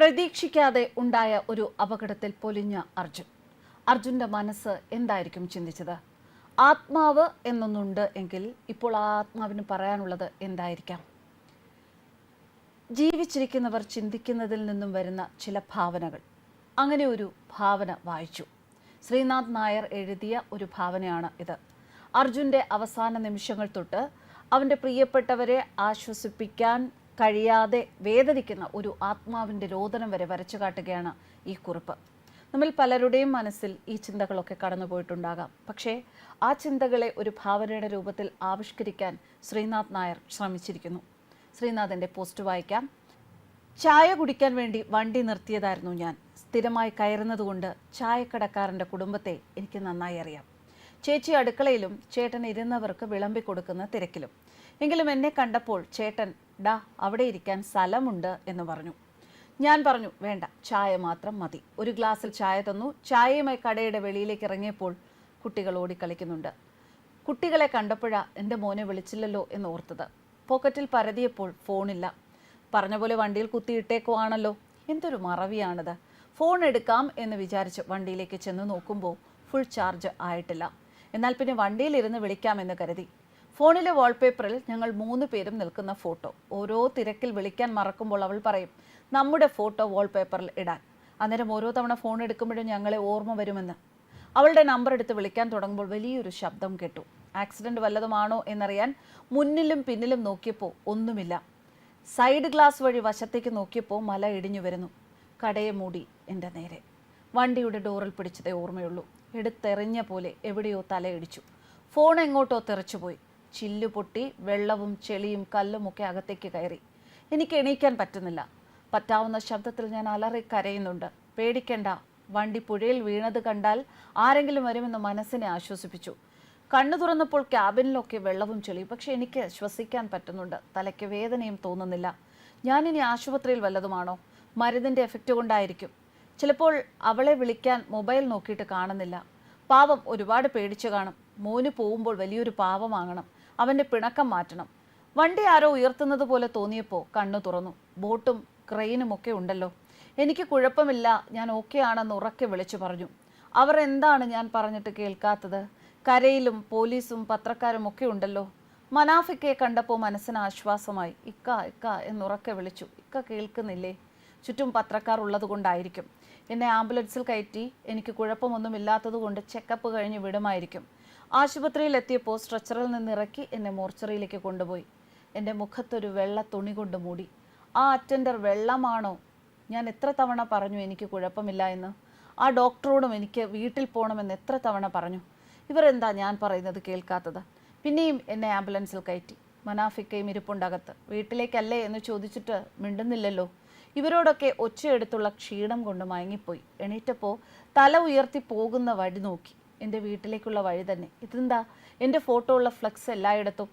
പ്രതീക്ഷിക്കാതെ ഉണ്ടായ ഒരു അപകടത്തിൽ പൊലിഞ്ഞ അർജുൻ. അർജുന്റെ മനസ്സ് എന്തായിരിക്കും ചിന്തിച്ചത്? ആത്മാവ് എന്നൊന്നുണ്ട് എങ്കിൽ ഇപ്പോൾ ആ ആത്മാവിന് പറയാനുള്ളത് എന്തായിരിക്കാം? ജീവിച്ചിരിക്കുന്നവർ ചിന്തിക്കുന്നതിൽ നിന്നും വരുന്ന ചില ഭാവനകൾ. അങ്ങനെ ഒരു ഭാവന വായിച്ചു. ശ്രീനാഥ് നായർ എഴുതിയ ഒരു ഭാവനയാണ് ഇത്. അർജുന്റെ അവസാന നിമിഷങ്ങൾ തൊട്ട് അവന്റെ പ്രിയപ്പെട്ടവരെ ആശ്വസിപ്പിക്കാൻ കഴിയാതെ വേദനിക്കുന്ന ഒരു ആത്മാവിന്റെ രോദനം വരെ വരച്ചു കാട്ടുകയാണ് ഈ കുറിപ്പ്. നമ്മിൽ പലരുടെയും മനസ്സിൽ ഈ ചിന്തകളൊക്കെ കടന്നുപോയിട്ടുണ്ടാകാം പക്ഷേ ആ ചിന്തകളെ ഒരു ഭാവനയുടെ രൂപത്തിൽ ആവിഷ്കരിക്കാൻ ശ്രീനാഥ് നായർ ശ്രമിച്ചിരിക്കുന്നു. ശ്രീനാഥിന്റെ പോസ്റ്റ് വായിക്കാം. ചായ കുടിക്കാൻ വേണ്ടി വണ്ടി നിർത്തിയതായിരുന്നു ഞാൻ. സ്ഥിരമായി കയറുന്നതുകൊണ്ട് ചായക്കടക്കാരന്റെ കുടുംബത്തെ എനിക്ക് നന്നായി അറിയാം. ചേച്ചി അടുക്കളയിലും ചേട്ടൻ ഇരുന്നവർക്ക് വിളമ്പി കൊടുക്കുന്ന തിരക്കിലും. എങ്കിലും എന്നെ കണ്ടപ്പോൾ ചേട്ടൻ ഡാ അവിടെ ഇരിക്കാൻ സ്ഥലമുണ്ട് എന്ന് പറഞ്ഞു. ഞാൻ പറഞ്ഞു വേണ്ട ചായ മാത്രം മതി. ഒരു ഗ്ലാസ്സിൽ ചായ തന്നു. ചായയുമായി കടയുടെ വെളിയിലേക്ക് ഇറങ്ങിയപ്പോൾ കുട്ടികൾ ഓടിക്കളിക്കുന്നുണ്ട്. കുട്ടികളെ കണ്ടപ്പോഴാ എന്റെ മോനെ വിളിച്ചില്ലല്ലോ എന്ന് ഓർത്തത്. പോക്കറ്റിൽ പരതിയപ്പോൾ ഫോണില്ല. പറഞ്ഞ പോലെ വണ്ടിയിൽ കുത്തിയിട്ടേക്കുവാണല്ലോ എന്തൊരു മറവിയാണത്. ഫോൺ എടുക്കാം എന്ന് വിചാരിച്ച് വണ്ടിയിലേക്ക് ചെന്ന് നോക്കുമ്പോൾ ഫുൾ ചാർജ് ആയിട്ടില്ല. എന്നാൽ പിന്നെ വണ്ടിയിലിരുന്ന് വിളിക്കാമെന്ന് കരുതി. ഫോണിലെ വാൾപേപ്പറിൽ ഞങ്ങൾ മൂന്ന് പേരും നിൽക്കുന്ന ഫോട്ടോ ഓരോ തിരക്കിൽ വിളിക്കാൻ മറക്കുമ്പോൾ അവൾ പറയും നമ്മുടെ ഫോട്ടോ വാൾപേപ്പറിൽ ഇടാൻ. അന്നേരം ഓരോ തവണ ഫോൺ എടുക്കുമ്പോഴും ഞങ്ങളെ ഓർമ്മ വരുമെന്ന്. അവളുടെ നമ്പർ എടുത്ത് വിളിക്കാൻ തുടങ്ങുമ്പോൾ വലിയൊരു ശബ്ദം കേട്ടു. ആക്സിഡന്റ് വല്ലതുമാണോ എന്നറിയാൻ മുന്നിലും പിന്നിലും നോക്കിയപ്പോൾ ഒന്നുമില്ല. സൈഡ് ഗ്ലാസ് വഴി വശത്തേക്ക് നോക്കിയപ്പോൾ മല ഇടിഞ്ഞു വരുന്നു. കടയെ മൂടി എന്റെ നേരെ. വണ്ടിയുടെ ഡോറിൽ പിടിച്ചതേ ഓർമ്മയുള്ളൂ. എടുത്തെറിഞ്ഞ പോലെ എവിടെയോ തലയിടിച്ചു. ഫോൺ എങ്ങോട്ടോ തെറിച്ചുപോയി ചില്ലു പൊട്ടി വെള്ളവും ചെളിയും കല്ലും ഒക്കെ അകത്തേക്ക് കയറി. എനിക്ക് എണീക്കാൻ പറ്റുന്നില്ല. പറ്റാവുന്ന ശബ്ദത്തിൽ ഞാൻ അലറി കരയുന്നുണ്ട്. പേടിക്കണ്ട. വണ്ടി പുഴയിൽ വീണത് കണ്ടാൽ ആരെങ്കിലും വരുമെന്ന് മനസ്സിനെ ആശ്വസിപ്പിച്ചു. കണ്ണു തുറന്നപ്പോൾ ക്യാബിനിലൊക്കെ വെള്ളവും ചെളി പക്ഷെ എനിക്ക് ശ്വസിക്കാൻ പറ്റുന്നുണ്ട്. തലയ്ക്ക് വേദനയും തോന്നുന്നില്ല. ഞാനിനി ആശുപത്രിയിൽ വല്ലതുമാണോ? മരുന്നിന്റെ എഫക്റ്റ് കൊണ്ടായിരിക്കും. ചിലപ്പോൾ അവളെ വിളിക്കാൻ മൊബൈൽ നോക്കിയിട്ട് കാണുന്നില്ല. പാവം ഒരുപാട് പേടിച്ചു കാണും. മോന് പോകുമ്പോൾ വലിയൊരു പാവമാകണം അവന്റെ പിണക്കം മാറ്റണം. വണ്ടി ആരോ ഉയർത്തുന്നത് പോലെ തോന്നിയപ്പോൾ കണ്ണു തുറന്നു. ബോട്ടും ക്രെയിനും ഒക്കെ ഉണ്ടല്ലോ. എനിക്ക് കുഴപ്പമില്ല. ഞാൻ ഓക്കെ ആണെന്ന് ഉറക്കെ വിളിച്ചു പറഞ്ഞു. അവർ എന്താണ് ഞാൻ പറഞ്ഞിട്ട് കേൾക്കാത്തത്? കരയിലും പോലീസും പത്രക്കാരും ഒക്കെ ഉണ്ടല്ലോ. മനാഫിക്കെ കണ്ടപ്പോൾ മനസ്സിന് ആശ്വാസമായി. ഇക്ക ഇക്ക എന്നുറക്കെ വിളിച്ചു. ഇക്ക കേൾക്കുന്നില്ലേ? ചുറ്റും പത്രക്കാർ ഉള്ളത് കൊണ്ടായിരിക്കും എന്നെ ആംബുലൻസിൽ കയറ്റി എനിക്ക് കുഴപ്പമൊന്നുമില്ലാത്തതുകൊണ്ട് ചെക്കപ്പ് കഴിഞ്ഞ് വിടുമായിരിക്കും. ആശുപത്രിയിൽ എത്തിയപ്പോൾ സ്ട്രെച്ചറിൽ നിന്ന് ഇറക്കി എന്നെ മോർച്ചറിയിലേക്ക് കൊണ്ടുപോയി. എന്റെ മുഖത്തൊരു വെള്ള തുണി കൊണ്ട് മൂടി. ആ അറ്റൻഡർ വെള്ളമാണോ? ഞാൻ എത്ര തവണ പറഞ്ഞു എനിക്ക് കുഴപ്പമില്ല എന്ന്? ആ ഡോക്ടറോടും എനിക്ക് വീട്ടിൽ പോകണമെന്ന് എത്ര തവണ പറഞ്ഞു? ഇവർ എന്താ ഞാൻ പറയുന്നത് കേൾക്കാത്തത്? പിന്നെയും എന്നെ ആംബുലൻസിൽ കയറ്റി. മനാഫിക്കയും ഇരിപ്പുണ്ടകത്ത് വീട്ടിലേക്കല്ലേ എന്ന് ചോദിച്ചിട്ട് മിണ്ടുന്നില്ലല്ലോ. ഇവരോടൊക്കെ ഒച്ചയെടുത്തുള്ള ക്ഷീണം കൊണ്ട് മയങ്ങിപ്പോയി. എണീറ്റപ്പോൾ തല ഉയർത്തി പോകുന്ന വഴി നോക്കി. എന്റെ വീട്ടിലേക്കുള്ള വഴി തന്നെ. ഇതെന്താ? എന്റെ ഫോട്ടോ ഉള്ള ഫ്ലക്സ് എല്ലായിടത്തും.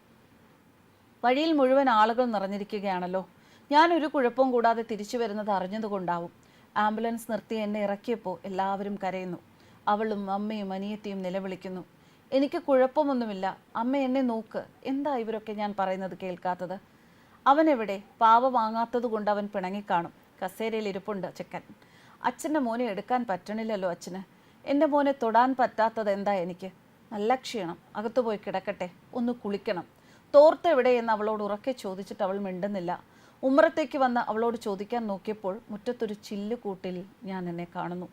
വഴിയിൽ മുഴുവൻ ആളുകൾ നിറഞ്ഞിരിക്കുകയാണല്ലോ. ഞാൻ ഒരു കുഴപ്പവും കൂടാതെ തിരിച്ചു വരുന്നത് അറിഞ്ഞതുകൊണ്ടാവും. ആംബുലൻസ് നിർത്തി എന്നെ ഇറക്കിയപ്പോൾ എല്ലാവരും കരയുന്നു. അവളും അമ്മയും അനിയത്തിയും നിലവിളിക്കുന്നു. എനിക്ക് കുഴപ്പമൊന്നുമില്ല. അമ്മ എന്നെ നോക്ക്. എന്താ ഇവരൊക്കെ ഞാൻ പറയുന്നത് കേൾക്കാത്തത്? അവൻ എവിടെ പാവ വാങ്ങാത്തത് കൊണ്ട് അവൻ പിണങ്ങിക്കാണും. കസേരയിൽ ഇരിപ്പുണ്ട് ചെക്കൻ. അച്ഛന്റെ മോനെ എടുക്കാൻ പറ്റണില്ലല്ലോ അച്ഛന്. എന്റെ മോനെ തൊടാൻ പറ്റാത്തത് എന്താ എനിക്ക്? നല്ല ക്ഷീണം. അകത്തു പോയി കിടക്കട്ടെ. ഒന്ന് കുളിക്കണം. തോർത്ത് എവിടെ എന്ന് അവളോട് ഉറക്കെ ചോദിച്ചിട്ട് അവൾ മിണ്ടുന്നില്ല. ഉമ്മറത്തേക്ക് വന്ന് അവളോട് ചോദിക്കാൻ നോക്കിയപ്പോൾ മുറ്റത്തൊരു ചില്ലുകൂട്ടിൽ ഞാൻ എന്നെ കാണുന്നു.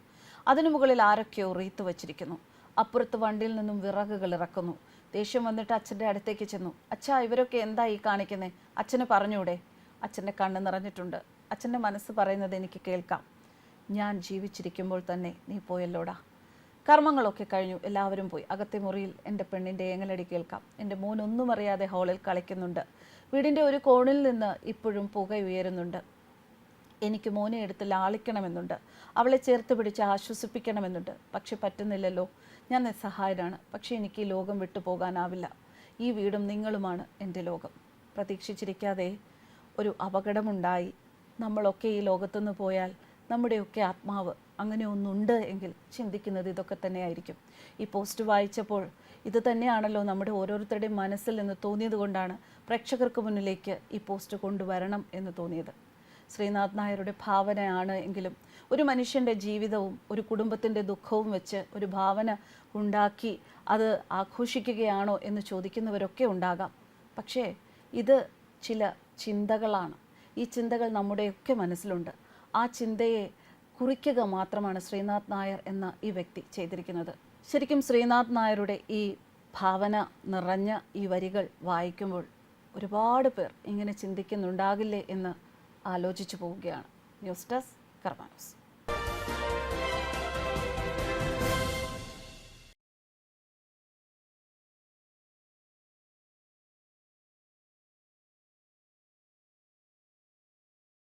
അതിനു മുകളിൽ ആരൊക്കെയോ റീത്ത് വച്ചിരിക്കുന്നു. അപ്പുറത്ത് വണ്ടിയിൽ നിന്നും വിറകുകൾ ഇറക്കുന്നു. ദേഷ്യം വന്നിട്ട് അച്ഛന്റെ അടുത്തേക്ക് ചെന്നു. അച്ഛാ ഇവരൊക്കെ എന്താ ഈ കാണിക്കുന്നത് അച്ഛന് പറഞ്ഞൂടെ? അച്ഛന്റെ കണ്ണ് നിറഞ്ഞിട്ടുണ്ട്. അച്ഛന്റെ മനസ്സ് പറയുന്നത് എനിക്ക് കേൾക്കാം. ഞാൻ ജീവിച്ചിരിക്കുമ്പോൾ തന്നെ നീ പോയല്ലോടാ. കർമ്മങ്ങളൊക്കെ കഴിഞ്ഞു. എല്ലാവരും പോയി. അകത്തെ മുറിയിൽ എന്റെ പെണ്ണിന്റെ ഏങ്ങലടി കേൾക്കാം. എന്റെ മോൻ ഒന്നും അറിയാതെ ഹാളിൽ കളിക്കുന്നുണ്ട്. വീടിന്റെ ഒരു കോണിൽ നിന്ന് ഇപ്പോഴും പുക ഉയരുന്നുണ്ട്. എനിക്ക് മോനെ എടുത്ത് ലാളിക്കണമെന്നുണ്ട്. അവളെ ചേർത്ത് പിടിച്ച് ആശ്വസിപ്പിക്കണമെന്നുണ്ട്. പക്ഷെ പറ്റുന്നില്ലല്ലോ. ഞാൻ നിസ്സഹായനാണ്. പക്ഷേ എനിക്ക് ഈ ലോകം വിട്ടു പോകാനാവില്ല. ഈ വീടും നിങ്ങളുമാണ് എന്റെ ലോകം. പ്രതീക്ഷിച്ചിരിക്കാതെ ഒരു അപകടമുണ്ടായി. നമ്മളൊക്കെ ഈ ലോകത്തുനിന്ന് പോയാൽ നമ്മുടെയൊക്കെ ആത്മാവ് അങ്ങനെ ഒന്നുണ്ട് എങ്കിൽ ചിന്തിക്കുന്നത് ഇതൊക്കെ തന്നെയായിരിക്കും. ഈ പോസ്റ്റ് വായിച്ചപ്പോൾ ഇത് തന്നെയാണല്ലോ നമ്മുടെ ഓരോരുത്തരുടെയും മനസ്സിൽ നിന്ന് തോന്നിയത് കൊണ്ടാണ് പ്രേക്ഷകർക്ക് മുന്നിലേക്ക് ഈ പോസ്റ്റ് കൊണ്ടുവരണം എന്ന് തോന്നിയത്. ശ്രീനാഥ് നായരുടെ ഭാവനയാണ് എങ്കിലും ഒരു മനുഷ്യന്റെ ജീവിതവും ഒരു കുടുംബത്തിന്റെ ദുഃഖവും വെച്ച് ഒരു ഭാവന ഉണ്ടാക്കി അത് ആഘോഷിക്കുകയാണോ എന്ന് ചോദിക്കുന്നവരൊക്കെ ഉണ്ടാകാം. പക്ഷേ ഇത് ചില ചിന്തകളാണ്. ഈ ചിന്തകൾ നമ്മുടെയൊക്കെ മനസ്സിലുണ്ട്. ആ ചിന്തയെ കുറിക്കുക മാത്രമാണ് ശ്രീനാഥ് നായർ എന്ന ഈ വ്യക്തി ചെയ്തിരിക്കുന്നത്. ശരിക്കും ശ്രീനാഥ് നായരുടെ ഈ ഭാവന നിറഞ്ഞ ഈ വരികൾ വായിക്കുമ്പോൾ ഒരുപാട് പേർ ഇങ്ങനെ ചിന്തിക്കുന്നുണ്ടാകില്ലേ എന്ന് ആലോചിച്ചു പോവുകയാണ്. News desk Karma news.